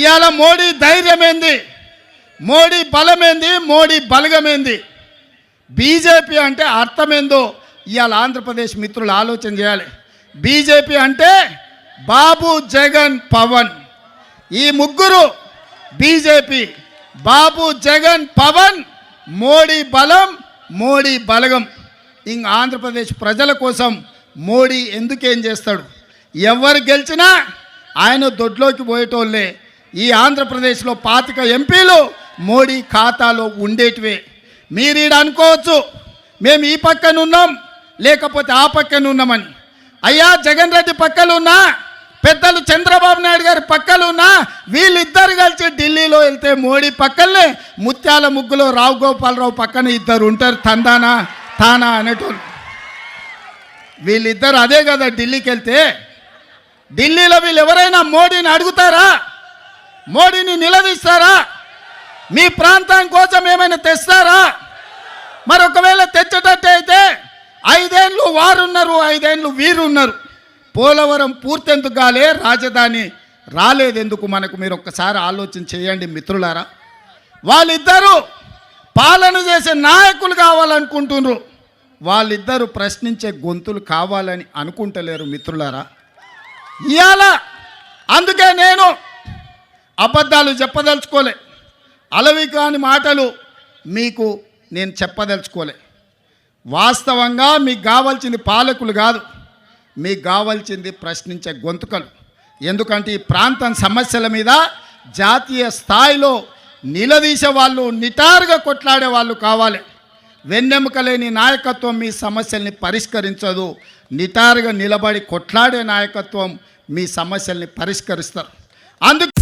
ఇవాళ మోడీ ధైర్యమేంది? మోడీ బలమేంది? మోడీ బలగమేంది? బీజేపీ అంటే అర్థమేందో ఇవాళ ఆంధ్రప్రదేశ్ మిత్రులు ఆలోచన చేయాలి. బీజేపీ అంటే బాబు జగన్ పవన్. ఈ ముగ్గురు బీజేపీ బాబు జగన్ పవన్ మోడీ బలం మోడీ బలగం. ఇంక ఆంధ్రప్రదేశ్ ప్రజల కోసం మోడీ ఎందుకేం చేస్తాడు? ఎవరు గెలిచినా ఆయన దొడ్లోకి పోయేటోళ్ళే. ఈ ఆంధ్రప్రదేశ్లో పాతిక ఎంపీలు మోడీ ఖాతాలో ఉండేటివే. మీరు ఈడ అనుకోవచ్చు మేము ఈ పక్కన ఉన్నాం లేకపోతే ఆ పక్కన ఉన్నామని. అయ్యా జగన్ రెడ్డి పక్కలున్నా పెద్దలు చంద్రబాబు నాయుడు గారి పక్కలున్నా వీళ్ళిద్దరు కలిసి ఢిల్లీలో వెళ్తే మోడీ పక్కనే ముత్యాల ముగ్గులో రావు గోపాలరావు పక్కన ఇద్దరు ఉంటారు తందానా తానా అనేటోళ్ళు. వీళ్ళిద్దరు అదే కదా ఢిల్లీకి వెళ్తే. ఢిల్లీలో వీళ్ళు ఎవరైనా మోడీని అడుగుతారా? మోడీని నిలదీస్తారా? మీ ప్రాంతం కోసం ఏమైనా తెస్తారా? మరి ఒకవేళ తెచ్చేటట్టు అయితే ఐదేళ్ళు వారున్నారు ఐదేళ్ళు వీరున్నారు. పోలవరం పూర్తెందుకు కాలే రాజధాని రాలేదెందుకు మనకు? మీరు ఒక్కసారి ఆలోచన చేయండి మిత్రులారా. వాళ్ళిద్దరూ పాలన చేసే నాయకులు కావాలనుకుంటున్నారు. వాళ్ళిద్దరూ ప్రశ్నించే గొంతులు కావాలని అనుకుంటలేరు మిత్రులారా. ఇవాళ అందుకే నేను అబద్ధాలు చెప్పదలుచుకోలే. అలవి కాని మాటలు మీకు నేను చెప్పదలుచుకోలే. వాస్తవంగా మీకు కావాల్సింది పాలకులు కాదు మీకు కావాల్సింది ప్రశ్నించే గొంతుకలు. ఎందుకంటే ఈ ప్రాంతం సమస్యల మీద జాతీయ స్థాయిలో నిలదీసే వాళ్ళు నిటారుగా కొట్లాడే వాళ్ళు కావాలి. వెన్నెముక లేని నాయకత్వం మీ సమస్యల్ని పరిష్కరించదు. నిటారుగా నిలబడి కొట్లాడే నాయకత్వం మీ సమస్యల్ని పరిష్కరిస్తారు. అందుకు